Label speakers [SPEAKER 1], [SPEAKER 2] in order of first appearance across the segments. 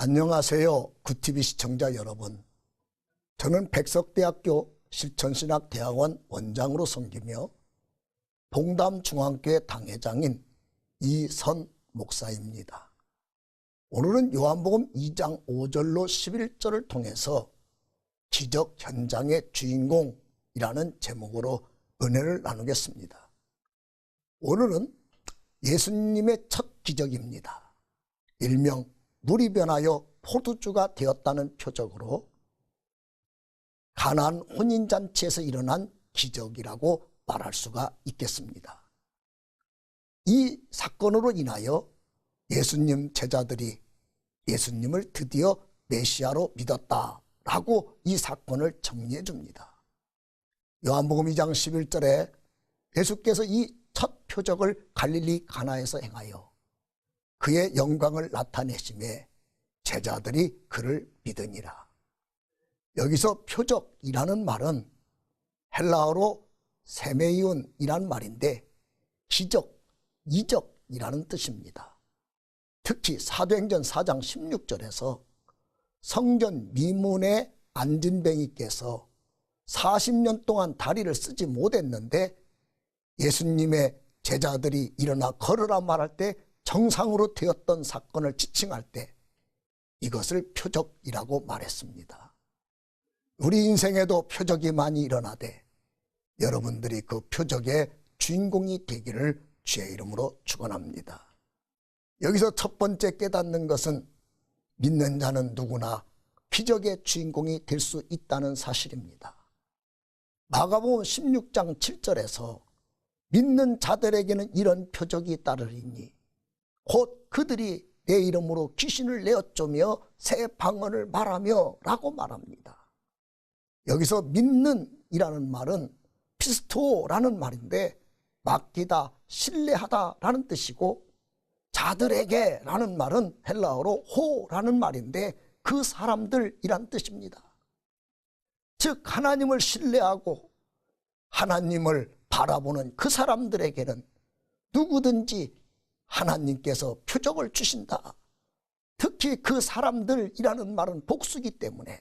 [SPEAKER 1] 안녕하세요. 구티비 시청자 여러분. 저는 백석대학교 실천신학대학원 원장으로 섬기며 봉담중앙교회 당회장인 이선 목사입니다. 오늘은 요한복음 2장 5절로 11절을 통해서 기적 현장의 주인공이라는 제목으로 은혜를 나누겠습니다. 오늘은 예수님의 첫 기적입니다. 일명 물이 변하여 포도주가 되었다는 표적으로 가난 혼인잔치에서 일어난 기적이라고 말할 수가 있겠습니다. 이 사건으로 인하여 예수님 제자들이 예수님을 드디어 메시아로 믿었다라고 이 사건을 정리해 줍니다. 요한복음 2장 11절에 예수께서 이 첫 표적을 갈릴리 가나에서 행하여 그의 영광을 나타내심에 제자들이 그를 믿으니라. 여기서 표적이라는 말은 헬라어로 세메이온이라는 말인데 기적, 이적이라는 뜻입니다. 특히 사도행전 4장 16절에서 성전 미문의 안진뱅이께서 40년 동안 다리를 쓰지 못했는데 예수님의 제자들이 일어나 걸으라 말할 때 정상으로 되었던 사건을 지칭할 때 이것을 표적이라고 말했습니다. 우리 인생에도 표적이 많이 일어나되 여러분들이 그 표적의 주인공이 되기를 주의 이름으로 축원합니다. 여기서 첫 번째 깨닫는 것은 믿는 자는 누구나 기적의 주인공이 될 수 있다는 사실입니다. 마가복음 16장 7절에서 믿는 자들에게는 이런 표적이 따르리니 곧 그들이 내 이름으로 귀신을 내어쪼며 새 방언을 말하며 라고 말합니다. 여기서 믿는 이라는 말은 피스토라는 말인데 맡기다, 신뢰하다 라는 뜻이고 자들에게 라는 말은 헬라어로 호라는 말인데 그 사람들이란 뜻입니다. 즉 하나님을 신뢰하고 하나님을 바라보는 그 사람들에게는 누구든지 하나님께서 표적을 주신다. 특히 그 사람들이라는 말은 복수기 때문에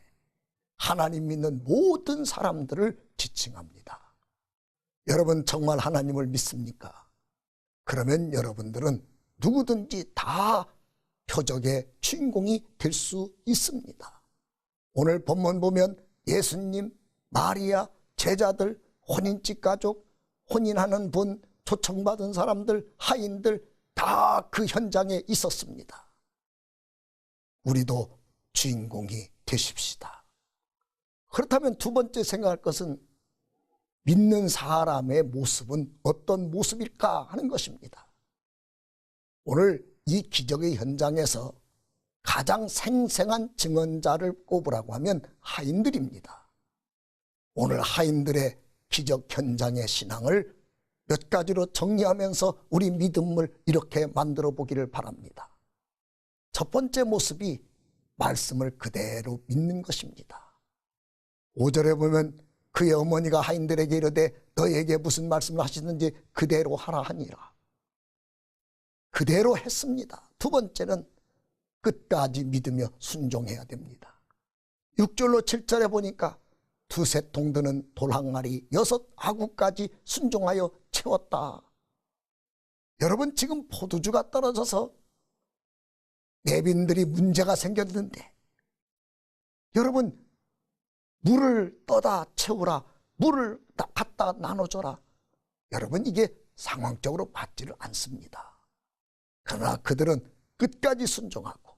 [SPEAKER 1] 하나님 믿는 모든 사람들을 지칭합니다. 여러분 정말 하나님을 믿습니까? 그러면 여러분들은 누구든지 다 표적의 주인공이 될 수 있습니다. 오늘 본문 보면 예수님, 마리아, 제자들, 혼인집 가족, 혼인하는 분, 초청받은 사람들, 하인들 다 그 현장에 있었습니다. 우리도 주인공이 되십시다. 그렇다면 두 번째 생각할 것은 믿는 사람의 모습은 어떤 모습일까 하는 것입니다. 오늘 이 기적의 현장에서 가장 생생한 증언자를 꼽으라고 하면 하인들입니다. 오늘 하인들의 기적 현장의 신앙을 몇 가지로 정리하면서 우리 믿음을 이렇게 만들어 보기를 바랍니다. 첫 번째 모습이 말씀을 그대로 믿는 것입니다. 5절에 보면 그의 어머니가 하인들에게 이르되 너에게 무슨 말씀을 하시는지 그대로 하라 하니라. 그대로 했습니다. 두 번째는 끝까지 믿으며 순종해야 됩니다. 6절로 7절에 보니까 두세 통 드는 돌항아리 여섯 아구까지 순종하여 채웠다. 여러분 지금 포도주가 떨어져서 내빈들이 문제가 생겼는데 여러분 물을 떠다 채우라 물을 갖다 나눠줘라 여러분 이게 상황적으로 맞지를 않습니다. 그러나 그들은 끝까지 순종하고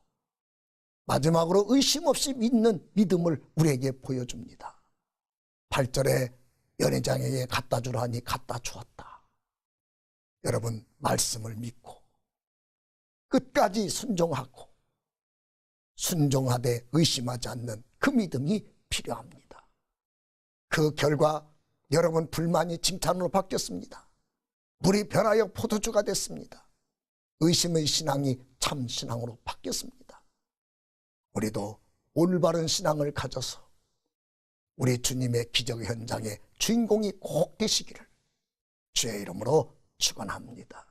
[SPEAKER 1] 마지막으로 의심 없이 믿는 믿음을 우리에게 보여줍니다. 8절에 연회장에게 갖다 주라 하니 갖다 주었다. 여러분 말씀을 믿고 끝까지 순종하고 순종하되 의심하지 않는 그 믿음이 필요합니다. 그 결과 여러분 불만이 칭찬으로 바뀌었습니다. 물이 변하여 포도주가 됐습니다. 의심의 신앙이 참 신앙으로 바뀌었습니다. 우리도 올바른 신앙을 가져서 우리 주님의 기적 현장의 주인공이 꼭 되시기를 주의 이름으로 축원합니다.